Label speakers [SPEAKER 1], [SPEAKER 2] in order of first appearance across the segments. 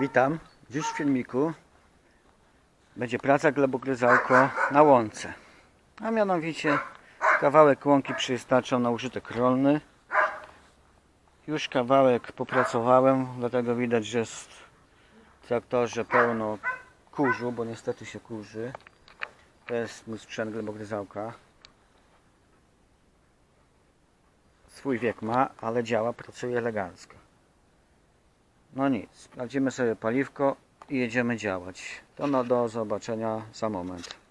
[SPEAKER 1] Witam. Dziś w filmiku będzie praca glebogryzałko na łące. A mianowicie kawałek łąki przystaczam na użytek rolny. Już kawałek popracowałem, dlatego widać, że jest w traktorze pełno kurzu, bo niestety się kurzy. To jest mój sprzęt glebogryzałka. Swój wiek ma, ale działa, pracuje elegancko. No nic, sprawdzimy sobie paliwko i jedziemy działać. To no do zobaczenia za moment.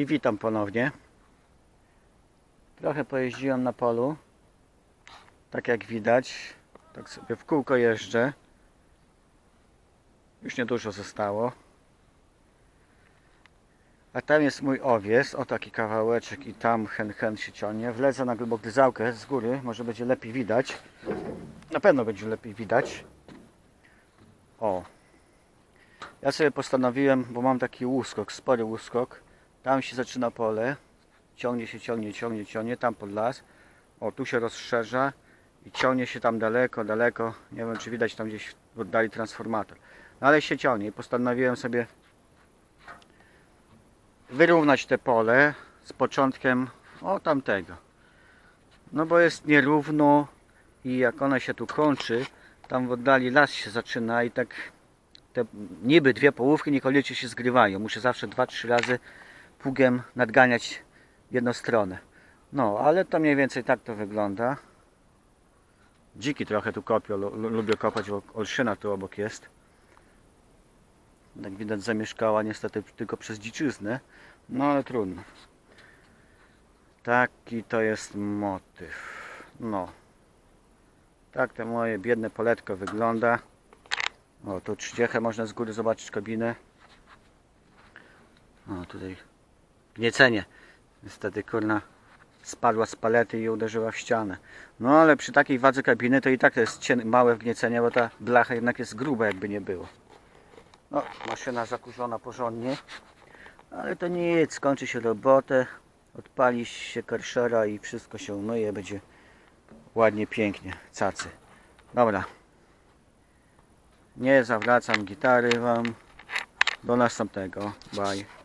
[SPEAKER 1] I witam ponownie. Trochę pojeździłem na polu. Tak jak widać. Tak sobie w kółko jeżdżę. Już niedużo zostało. A tam jest mój owies. O taki kawałeczek i tam hen hen się ciągnie. Wlecę na globogryzałkę z góry. Może będzie lepiej widać. Na pewno będzie lepiej widać. O. Ja sobie postanowiłem, bo mam taki łuskok, spory łuskok. Tam się zaczyna pole. Ciągnie się, ciągnie, ciągnie, ciągnie. Tam pod las. O, tu się rozszerza. I ciągnie się tam daleko, daleko. Nie wiem, czy widać tam gdzieś w oddali transformator. No ale się ciągnie. I postanowiłem sobie wyrównać te pole z początkiem o tamtego. No bo jest nierówno i jak ona się tu kończy, tam w oddali las się zaczyna i tak te niby dwie połówki niekoniecznie się zgrywają. Muszę zawsze dwa, trzy razy pługiem nadganiać w jedną stronę. No, ale to mniej więcej tak to wygląda. Dziki trochę tu kopią, lu- lu- lubię kopać, bo olszyna tu obok jest. Jak widać zamieszkała niestety tylko przez dziczyznę, no ale trudno. Taki to jest motyw. No. Tak to moje biedne poletko wygląda. O, tu trzciechę można z góry zobaczyć kabinę. O, tutaj gniecenie. Niestety kurna spadła z palety i uderzyła w ścianę. No ale przy takiej wadze kabiny to i tak to jest cien- małe wgniecenie, bo ta blacha jednak jest gruba jakby nie było. No, maszyna zakurzona porządnie. Ale to nic, skończy się robotę, odpali się karszera i wszystko się umyje, będzie ładnie, pięknie, cacy. Dobra. Nie zawracam gitary Wam. Do następnego. Bye.